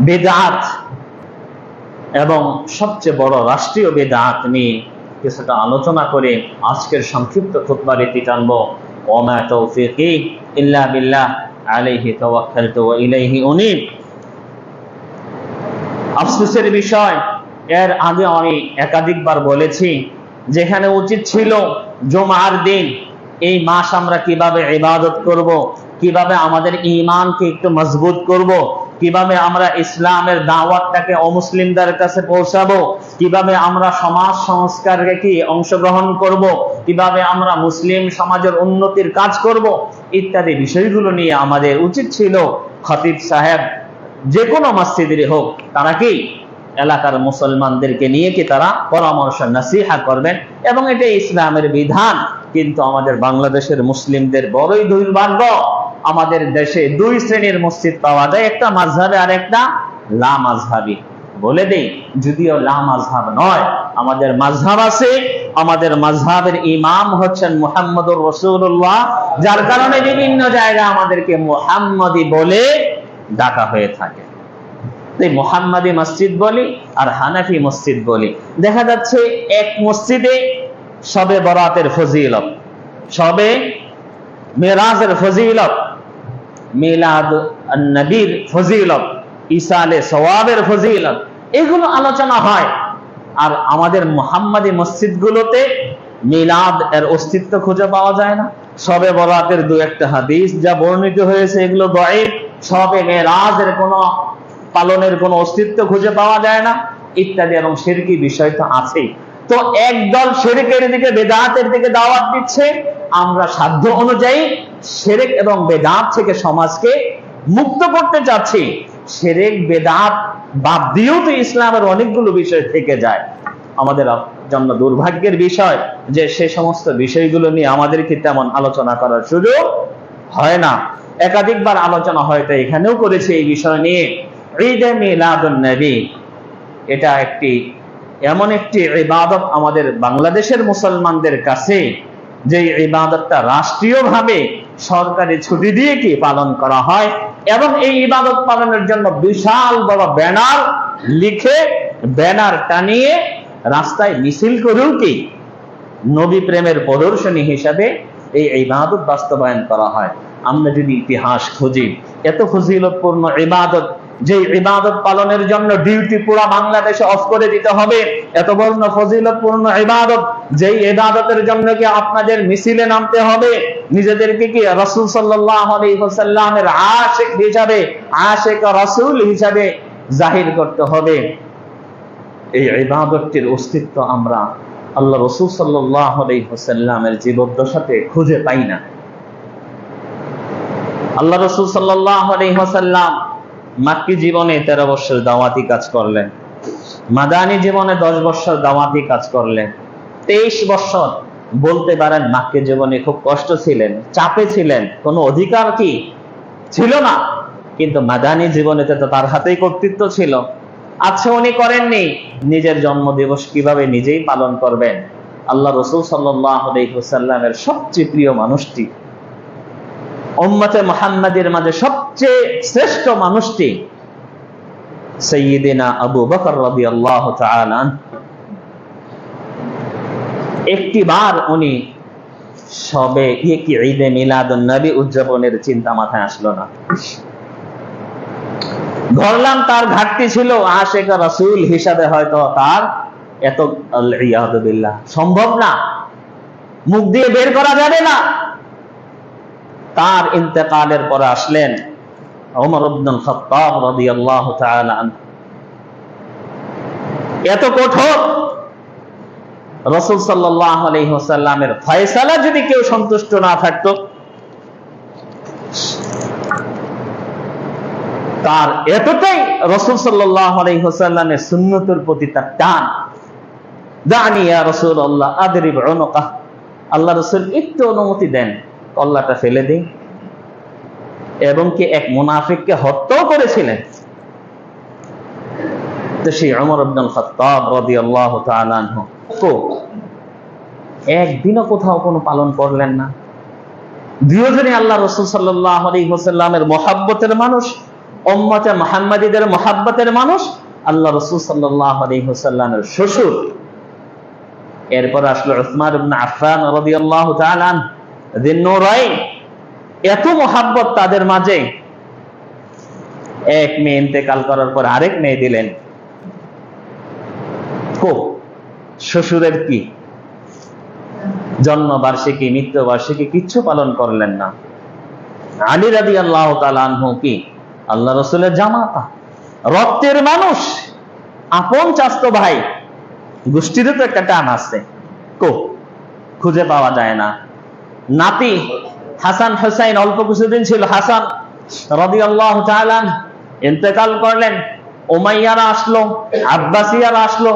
বেদাত এবং সবচেয়ে বড় রাষ্ট্রীয় বেদাত নিয়ে কিছুটা আলোচনা করে আজকের সংক্ষিপ্ত খুতবা রীতি টানব। ওমা তৌফিকি ইল্লা বিল্লাহ, আলাইহি তাওয়াক্কালতু ওয়া ইলাইহি উনীব। আফসোসের বিষয়, এর আগে আমি একাধিকবার বলেছি, যেখানে উচিত ছিল জুমার দিন, এই মাস আমরা কীভাবে ইবাদত করব, কীভাবে আমাদের ইমানকে একটু মজবুত করব কীভাবে আমরা ইসলামের দাওয়াতটাকে অমুসলিমদের কাছে পৌঁছাবো? কীভাবে আমরা সমাজ সংস্কারে কি অংশগ্রহণ করব? কীভাবে আমরা মুসলিম সমাজের উন্নতির কাজ করব? ইত্যাদি বিষয়গুলো নিয়ে আমাদের উচিত ছিল খতিব সাহেব যে কোনো মসজিদের হোক, তারা কি এলাকার মুসলমানদেরকে নিয়ে কি তারা পরামর্শ, নাসিহা করবেন? এবং এটা ইসলামের বিধান। কিন্তু আমাদের বাংলাদেশের মুসলিমদের বড়ই দুর্ভাগ্য। আমাদের দেশে দুই শ্রেণির মসজিদ পাওয়া যায়, একটা মাঝহাবে আর একটা লা মাঝহাবি। বলে দেই, যদিও লা মাঝহাব নয়, আমাদের মাঝহাব আছে, আমাদের মাঝহাবের ইমাম হচ্ছেন মুহাম্মদুর রসুল্লাহ যার কারণে বিভিন্ন জায়গায় আমাদেরকে মুহাম্মদি বলে ডাকা হয়ে থাকে। মোহাম্মদী মসজিদ বলি আর হানাফি মসজিদ বলি। দেখা যাচ্ছে এক মসজিদে সবে বরাতের ফজিলত, সবে মেরাজের ফজিলত মিলাদ নবীর ফজিলত ইসালে সওয়াবের ফজিলত, এগুলো আলোচনা হয়। আর আমাদের মোহাম্মদী মসজিদগুলোতে মিলাদ এর অস্তিত্ব খুঁজে পাওয়া যায় না। সবে বরাতের দু একটা হাদিস যা বর্ণিত হয়েছে, এগুলো দয়েব সবে মেরাজের কোনো, পালনের কোনো অস্তিত্ব খুঁজে পাওয়া যায় না, ইত্যাদি এবং সেরকি বিষয় তো আছেই। তো একদল সেরেকের দিকে, বেদাতের দিকে দাওয়াত দিচ্ছে আমরা সাধ্য অনুযায়ী সেরেক এবং বেদাত থেকে সমাজকে মুক্ত করতে চাচ্ছি সেরেক, বেদাত বাদ দিয়েও তো ইসলামের অনেকগুলো বিষয় থেকে যায়। আমাদের জন্য দুর্ভাগ্যের বিষয় যে সে সমস্ত বিষয়গুলো নিয়ে আমাদেরকে তেমন আলোচনা করার সুযোগ হয় না। একাধিকবার আলোচনা হয়তো এখানেও করেছে এই বিষয় নিয়ে। ঈদে মিলাদুন নবী, এটা একটি, এমন একটি ইবাদত আমাদের বাংলাদেশের মুসলমানদের কাছে যে ইবাদতটা রাষ্ট্রীয়ভাবে সরকারি ছুটি দিয়ে কি পালন করা হয় এবং এই ইবাদত পালনের জন্য বিশাল বড় ব্যানার লিখে, ব্যানার টানিয়ে রাস্তায় মিছিল করেও কি নবী প্রেমের প্রদর্শনী হিসাবে এই ইবাদত বাস্তবায়ন করা হয়। আমরা যদি ইতিহাস খুঁজি, এত ফজিলতপূর্ণ ইবাদত যে ইবাদত পালনের জন্য ডিউটি পুরা বাংলাদেশে অফ করে দিতে হবে। এত বড় ফজিলতপূর্ণ ইবাদত, যেই ইবাদতের জন্য কি আপনাদের মিছিলে নামতে হবে? নিজেদেরকে কি রাসূল সাল্লাল্লাহু আলাইহি ওয়াসাল্লামের আশিক হিসাবে, আশিক রাসূল হিসাবে জাহির করতে হবে? এই ইবাদতটির অস্তিত্ব আমরা আল্লাহ রসুল সাল্লাহ আলাইসাল্লামের জীবদ্দশাতে খুঁজে পাই না। আল্লাহ রসুল সাল্লাহ আলাইসাল্লাম মাক্কি জীবনে তেরো বছর দাওয়াতি কাজ করলেন। মাদানি জীবনে দশ বছর দাওয়াতি কাজ করলেন। তেইশ বছর বলতে পারেন মাক্কি জীবনে খুব কষ্ট ছিলেন, চাপে ছিলেন, কোনো অধিকার কি? ছিল না। কিন্তু মাদানি জীবনে তো তার হাতেই কর্তৃত্ব ছিল। আচ্ছা উনি করেননি। নিজের জন্ম দিবস কীভাবে নিজেই পালন করবেন? আল্লাহ রসুল সাল্লামের সবচেয়ে প্রিয় মানুষটি উম্মতে মোহাম্মদের মাঝে সবচেয়ে শ্রেষ্ঠ মানুষটি সৈয়দিনা আবু বকর রবি আল্লাহ একটি বার উনি সবে ঈদে মিলাদুন নবী উদযাপনের চিন্তা মাথায় আসলো না। ধরলাম তার ঘাটতি ছিল আশেখ রাসুল হিসাবে হয়তো তার এত সম্ভব না। মুখ দিয়ে বের করা যাবে না। তার ইন্তেকালের পরে আসলেন ওমর আব্দুল রাদিয়াল্লাহু তাআলা এত কঠোর। রাসূল সাল্লাল্লাহু আলাইহি ওয়াসাল্লামের ফয়সালা যদি কেউ সন্তুষ্ট না থাকতো, তার এতটাই রসুল সাল্লাহ আলাইসাল্লামের সুন্নতের প্রতি তার টান। দানিয়া রসুল আল্লাহ আদরিব অনকা আল্লাহ রসুল একটু অনুমতি দেন। কল্লাটা ফেলে দিই। এবং কি এক মুনাফিককে হত্যাও করেছিলেন। রদি আল্লাহ একদিনও কোথাও কোনো পালন করলেন না। দুজনে আল্লাহ রসুল আলী হোসাল্লামের মহাব্বতের মানুষ মোহাব্বতের মানুষ, আল্লাহ রসুল সাল্লাহ আলহিহসাল্লামের শ্বশুর। এরপর আসলো উসমান ইবনে আফফান রাদিয়াল্লাহু যিন্নুরাইন এত মোহাব্বত তাদের মাঝে। এক মেয়ে ইন্তেকাল করার পর আরেক মেয়ে দিলেন। শ্বশুরের কি? জন্ম বার্ষিকী মৃত্যু বার্ষিকী কিচ্ছু পালন করলেন না। আলী রাদি আল্লাহ তালু কি? আল্লাহ রসুলের জামাতা। রক্তের মানুষ। আপন চাস্ত ভাই। গোষ্ঠীরও তো একটা টান আছে। কো? খুঁজে পাওয়া যায় না। নাতি হাসান হুসাইন, অল্প কিছুদিন ছিল হাসান রবি আল্লাহ ইন্তেকাল করলেন। ওমাইয়ারা আসলো, আব্বাসিয়ারা আসলো,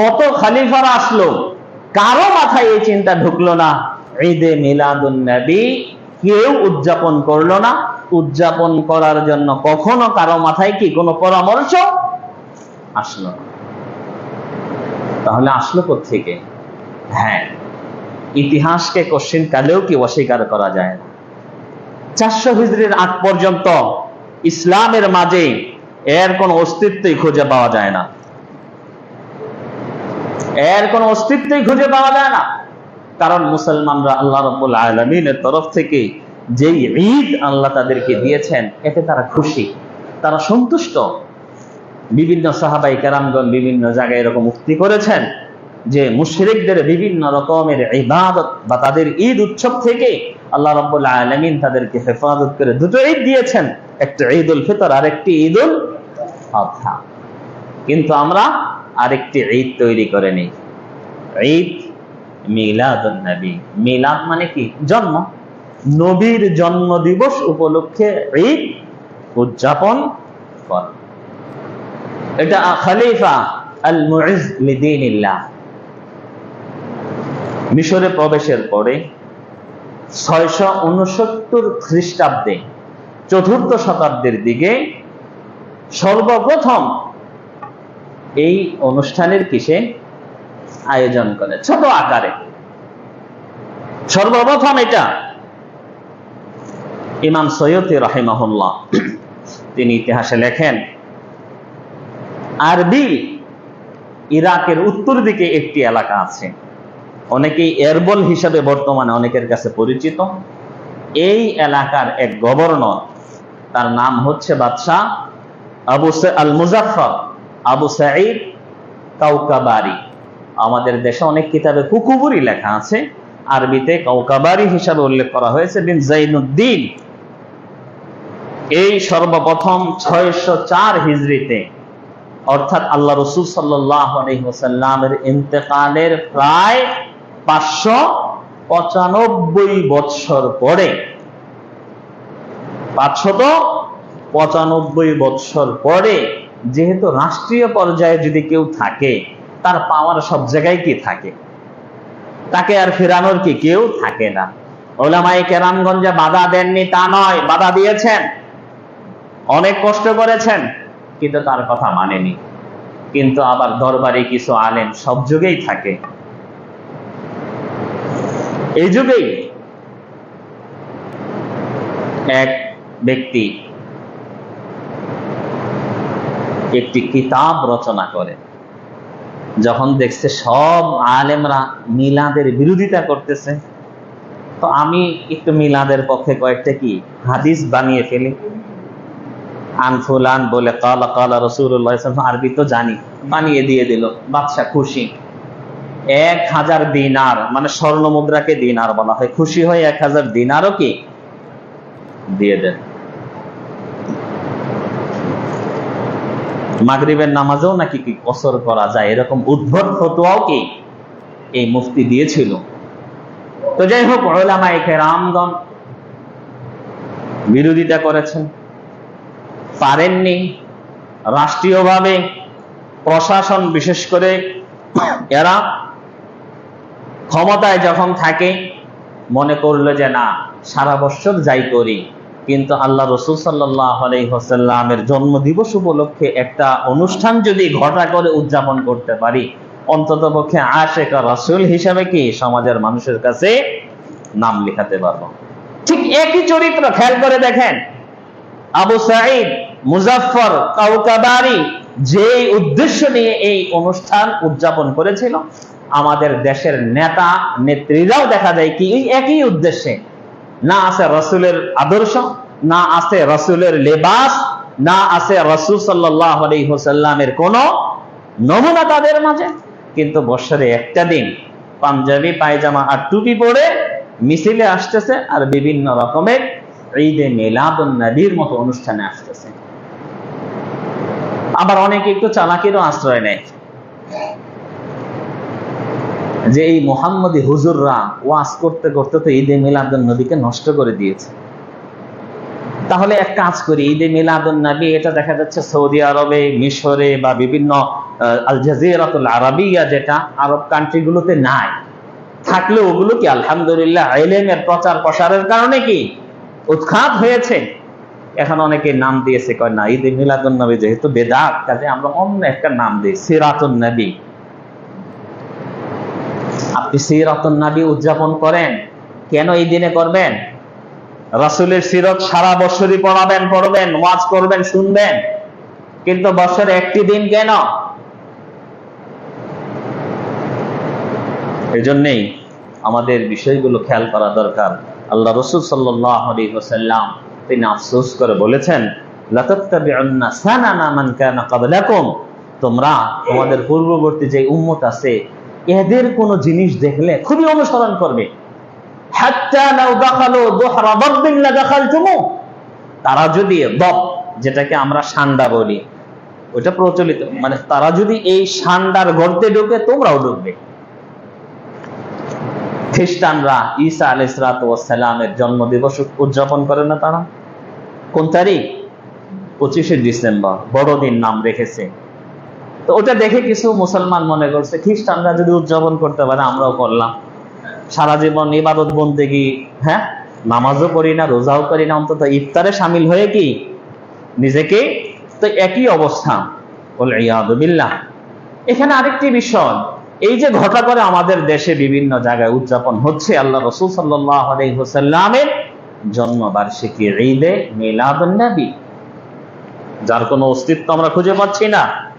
কত খালিফারা আসলো, কারও মাথায় এই চিন্তা ঢুকলো না। ঈদে মিলাদুন নবী কেউ উদযাপন করল না। উদযাপন করার জন্য কখনো কারও মাথায় কি কোনো পরামর্শ আসলো না? তাহলে আসলো কোথেকে হ্যাঁ ইতিহাসকে কোশ্চিন কালেও কি অস্বীকার করা যায়? চারশো হিজড়ির আগ পর্যন্ত ইসলামের মাঝে এর কোন অস্তিত্বই খুঁজে পাওয়া যায় না। এর কোন অস্তিত্বই খুঁজে পাওয়া যায় না। কারণ মুসলমানরা আল্লাহ রব্বুল আলমিনের তরফ থেকে যেই ঈদ আল্লাহ তাদেরকে দিয়েছেন, এতে তারা খুশি, তারা সন্তুষ্ট। বিভিন্ন সাহাবাই কেরামগণ বিভিন্ন জায়গায় এরকম মুক্তি করেছেন। যে মুশরিকদের বিভিন্ন রকমের ইবাদত বা তাদের ঈদ উৎসব থেকে আল্লাহ রব্বুল আলমিন তাদেরকে হেফাজত করে দুটো ঈদ দিয়েছেন। একটা ঈদ উল ফিতর আর একটি ঈদ উল কিন্তু আমরা আরেকটি ঈদ তৈরি করে নিই। ঈদ মিলাদ নবী। মিলাদ মানে কি? জন্ম। নবীর জন্ম দিবস উপলক্ষে ঈদ উদযাপন করা। এটা খালিফা আল মুইজ লিদিনিল্লাহ মিশরে প্রবেশের পরে ছয়শো উনসত্তর খ্রিস্টাব্দে চতুর্থ শতাব্দীর দিকে সর্বপ্রথম এই অনুষ্ঠানের কিসে? আয়োজন করে, ছোট আকারে। সর্বপ্রথম এটা। ইমাম সৈয়দ রাহিমাহুল্লাহ, তিনি ইতিহাসে লেখেন, আরবি ইরাকের উত্তর দিকে একটি এলাকা আছে। অনেকেই এরবল হিসাবে বর্তমানে অনেকের কাছে পরিচিত। এই এলাকার এক গভর্নর, তার নাম হচ্ছে বাদশাহ আবু আল মুজাফর আবু সাঈদ কাউকাবারি আমাদের দেশে অনেক কিতাবে কুকুবুরি লেখা আছে। আরবিতে কাউকাবারি হিসাবে উল্লেখ করা হয়েছে, বিন জাইনুদ্দিন। এই সর্বপ্রথম ছয়শো চার হিজড়িতে, অর্থাৎ আল্লাহ রসুল সাল্লামের ইন্তেকালের প্রায় পাঁচশো পঁচানব্বই বৎসর পরে। পাঁচশত পঁচানব্বই বৎসর পরে যেহেতু রাষ্ট্রীয় পর্যায়ে যদি কেউ থাকে, তার পাওয়ার সব জায়গায় কি থাকে? তাকে আর ফেরানোর কি কেউ থাকে না। ওলামাই কেরামগঞ্জে বাধা দেননি তা নয়, বাধা দিয়েছেন। অনেক কষ্ট করেছেন, কিন্তু তার কথা মানেনি। কিন্তু আবার দরবারে কিছু আলেম সব যুগেই থাকে। এই যুগেই এক ব্যক্তি একটি কিতাব রচনা করে, যখন দেখছে সব আলেমরা মিলাদের বিরোধিতা করতেছে, তো আমি একটু মিলাদের পক্ষে কয়েকটা কি হাদিস বানিয়ে ফেলি। আনফুলান বলে, কালা কালা রসুল্লাহ আরবি তো জানি। বানিয়ে দিয়ে দিল, বাদশা খুশি। এক হাজার দিনার মানে স্বর্ণ মুদ্রাকে দিনার বলা হয়। খুশি হয়ে এক হাজার দিনারও কি? দিয়ে দেন। মাগরিবের নামাজেও নাকি কি কসর করা যায়? এরকম উদ্ভট ফতোয়াও কি এই মুফতি দিয়েছিল? তো যাই হোক, ওলামায়ে কেরামগণ বিরোধিতা করেছেন। পারেননি। রাষ্ট্রীয়ভাবে প্রশাসন, বিশেষ করে এরা ক্ষমতায় যখন থাকে, মনে করল যে না, সারা বছর যাই করি। কিন্তু আল্লাহ রসুল সাল্লামের জন্ম দিবস উপলক্ষে একটা অনুষ্ঠান যদি ঘটা করে উদযাপন করতে পারি, অন্তত পক্ষে আশেকা রসুল হিসাবে কি সমাজের মানুষের কাছে নাম লিখাতে পারব? ঠিক একই চরিত্র, খেয়াল করে দেখেন। আবু সাঈদ, মুজাফফর, কাউকাবারি যে উদ্দেশ্য নিয়ে এই অনুষ্ঠান উদযাপন করেছিল আমাদের দেশের নেতা, নেত্রীরাও দেখা যায় কি এই একই উদ্দেশ্যে। না আছে রসুলের আদর্শ, না আছে রসুলের লেবাস, না আছে রসুল সাল্লাহ আলহিহসাল্লামের কোন নমুনা তাদের মাঝে। কিন্তু বছরে একটা দিন পাঞ্জাবি, পায়জামা আর টুপি পরে মিছিলে আসতেছে আর বিভিন্ন রকমের ঈদে মিলাদুন নবীর মতো অনুষ্ঠানে আসতেছে। আবার অনেকে একটু চালাকিরও আশ্রয় নেয়। যে এই মোহাম্মদী হুজুররা ওয়াজ করতে করতে তো ঈদে মিলাদুন নবীকে নষ্ট করে দিয়েছে। তাহলে এক কাজ করি, ঈদে মিলাদুন নবী, এটা দেখা যাচ্ছে সৌদি আরবে, মিশরে বা বিভিন্ন আল জাজিরাতুল আরবিয়া যেটা আরব কান্ট্রিগুলোতে নাই। থাকলে ওগুলো কি আলহামদুলিল্লাহ এলেমের প্রচার প্রসারের কারণে কি? উৎখাত হয়েছে। এখন অনেকে নাম দিয়েছে, কয় না, ঈদে মিলাদুন নবী যেহেতু বেদাত, কাজে আমরা অন্য একটা নাম দিই, সিরাতুন নবী। সিরাতুন নবী উদযাপন করেন। কেন এই দিনে করবেন? রাসূলের সিরত সারা বছরই পড়াবেন, পড়বেন, ওয়াজ করবেন, শুনবেন। কিন্তু বছরে একটি দিন কেন? এই জন্যেই আমাদের বিষয়গুলো খেয়াল করা দরকার। আল্লাহ রসুল সাল্লাম তিনি আফসোস করে বলেছেন তোমরা তোমাদের পূর্ববর্তী যে উম্মত আছে এদের কোন জিনিস দেখলে খুবই অনুসরণ করবে। তারা যদি দব, যেটাকে আমরা সান্ডা বলি ওটা প্রচলিত মানে তারা যদি এই সান্ডার গর্তে ঢুকে, তোমরাও ঢুকবে। খ্রিস্টানরা ঈসা আলাইসালামের জন্ম দিবস উদযাপন করে না তারা? কোন তারিখ? পঁচিশে ডিসেম্বর, বড়দিন নাম রেখেছে। তো ওটা দেখে কিছু মুসলমান মনে করছে, খ্রিস্টানরা যদি উদযাপন করতে পারে, আমরাও করলাম। সারা জীবন ইবাদত, বন্দেগি হ্যাঁ? নামাজও করি না, রোজাও করি না, অন্তত ইফতারে সামিল হয়ে কি? নিজেকে? তো একই অবস্থা। বলে ইয়াদুবিল্লাহ এখানে আরেকটি বিষয়, এই যে ঘটা করে আমাদের দেশে বিভিন্ন জায়গায় উদযাপন হচ্ছে, আল্লাহ রসুল আলাইসাল্লামের জন্মবার্ষিকী ঈদে মিলাদুন নবী। যার কোনো অস্তিত্ব আমরা খুঁজে পাচ্ছি না।